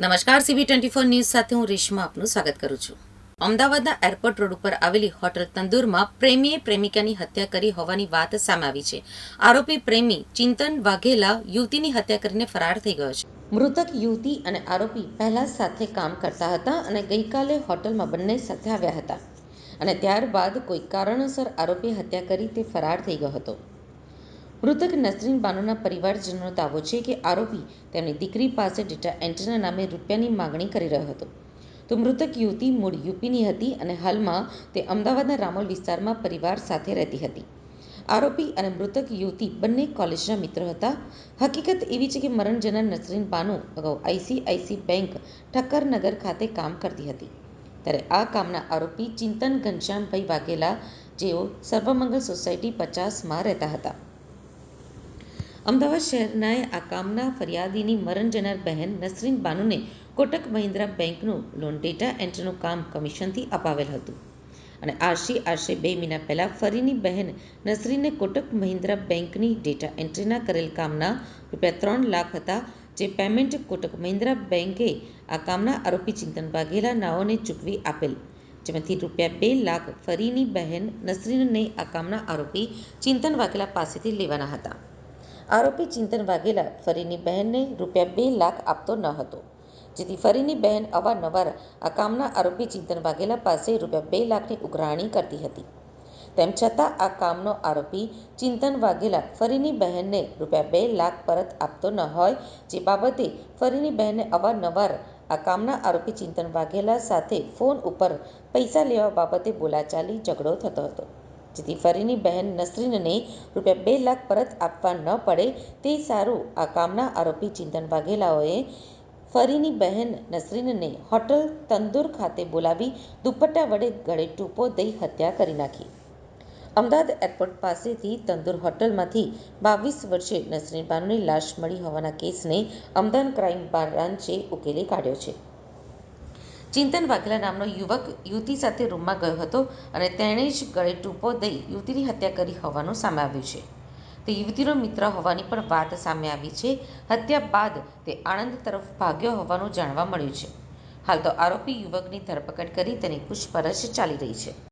નમસ્કાર CB twenty four news સાથે હું રેશમા આપનું સ્વાગત કરું છું. અમદાવાદના એરપોર્ટ રોડ ઉપર આવેલી હોટલ તંદુરમાં પ્રેમીએ પ્રેમિકાની હત્યા કરી હોવાની વાત સામે આવી છે. આરોપી પ્રેમી ચિંતન વાઘેલા યુવતીની હત્યા કરીને ફરાર થઈ ગયો છે. મૃતક યુવતી અને આરોપી પહેલા સાથે કામ કરતા હતા અને ગઈકાલે હોટલમાં બંને સાથે આવ્યા હતા. અને ત્યારબાદ કોઈ કારણોસર આરોપીએ હત્યા કરી તે ફરાર થઈ ગયો હતો. મૃતક નસરીન બાનુના પરિવારજનોનો દાવો છે કે આરોપી તેમની દીકરી પાસે ડેટા એન્ટ્રીના નામે રૂપિયાની માગણી કરી રહ્યો હતો. તો મૃતક યુવતી મૂળ યુપીની હતી અને હાલમાં તે અમદાવાદના રામોલ વિસ્તારમાં પરિવાર સાથે રહેતી હતી. આરોપી અને મૃતક યુવતી બંને કોલેજના મિત્રો હતા. હકીકત એવી છે કે મરણ જનાર નસરીન બાનુ અગાઉ આઈસીઆઈસી બેંક ઠક્કરનગર ખાતે કામ કરતી હતી. ત્યારે આ કામના આરોપી ચિંતન ઘનશ્યામભાઈ વાઘેલા, જેઓ સર્વમંગલ સોસાયટી પચાસમાં રહેતા હતા. અમદાવાદ શહેરના આ કામના ફરિયાદીની મરણ જનાર બહેન નસરીન બાનુને કોટક મહિન્દ્રા બેંકનું લોન ડેટા એન્ટ્રીનું કામ કમિશનથી અપાવેલ હતું. અને આશરે આશરે બે મહિના પહેલાં ફરીની બહેન નસરીનને કોટક મહિન્દ્રા બેંકની ડેટા એન્ટ્રીના કરેલ કામના રૂપિયા ત્રણ લાખ હતા, જે પેમેન્ટ કોટક મહિન્દ્રા બેંકે આ કામના આરોપી ચિંતન વાઘેલા નાઓને ચૂકવી આપેલ. જેમાંથી રૂપિયા બે લાખ ફરીની બહેન નસરીનને આ કામના આરોપી ચિંતન વાઘેલા પાસેથી લેવાના હતા. આરોપી ચિંતન વાઘેલા ફરીની બહેનને રૂપિયા બે લાખ આપતો ન હતો. જેથી ફરીની બહેન અવારનવાર આ કામના આરોપી ચિંતન વાઘેલા પાસે રૂપિયા બે લાખની ઉઘરાણી કરતી હતી. તેમ છતાં આ કામનો આરોપી ચિંતન વાઘેલા ફરીની બહેનને રૂપિયા બે લાખ પરત આપતો ન હોય, જે બાબતે ફરીની બહેનને અવારનવાર આ કામના આરોપી ચિંતન વાઘેલા સાથે ફોન ઉપર પૈસા લેવા બાબતે બોલાચાલી ઝઘડો થતો હતો. જેથી ફરીની બહેન નસરીનને રૂપિયા બે લાખ પરત આપવા ન પડે તે સારું આ કામના આરોપી ચિંતન વાઘેલાઓએ ફરીની બહેન નસરીનને હોટલ તંદુર ખાતે બોલાવી દુપટ્ટા વડે ગળે ટૂંપો દઈ હત્યા કરી નાખી. અમદાવાદ એરપોર્ટ પાસેથી તંદુર હોટલમાંથી બાવીસ વર્ષીય નસરીન બાનુની લાશ મળી હોવાના કેસને અમદાવાદ ક્રાઇમ બ્રાન્ચે ઉકેલી કાઢ્યો છે. ચિંતન વાઘેલા નામનો યુવક યુવતી સાથે રૂમમાં ગયો હતો અને તેણે જ ગળે ટૂંપો દઈ યુવતીની હત્યા કરી હોવાનું સામે આવ્યું છે. તે યુવતીનો મિત્ર હોવાની પણ વાત સામે આવી છે. હત્યા બાદ તે આણંદ તરફ ભાગ્યો હોવાનું જાણવા મળ્યું છે. હાલ તો આરોપી યુવકની ધરપકડ કરી તેની પૂછપરછ ચાલી રહી છે.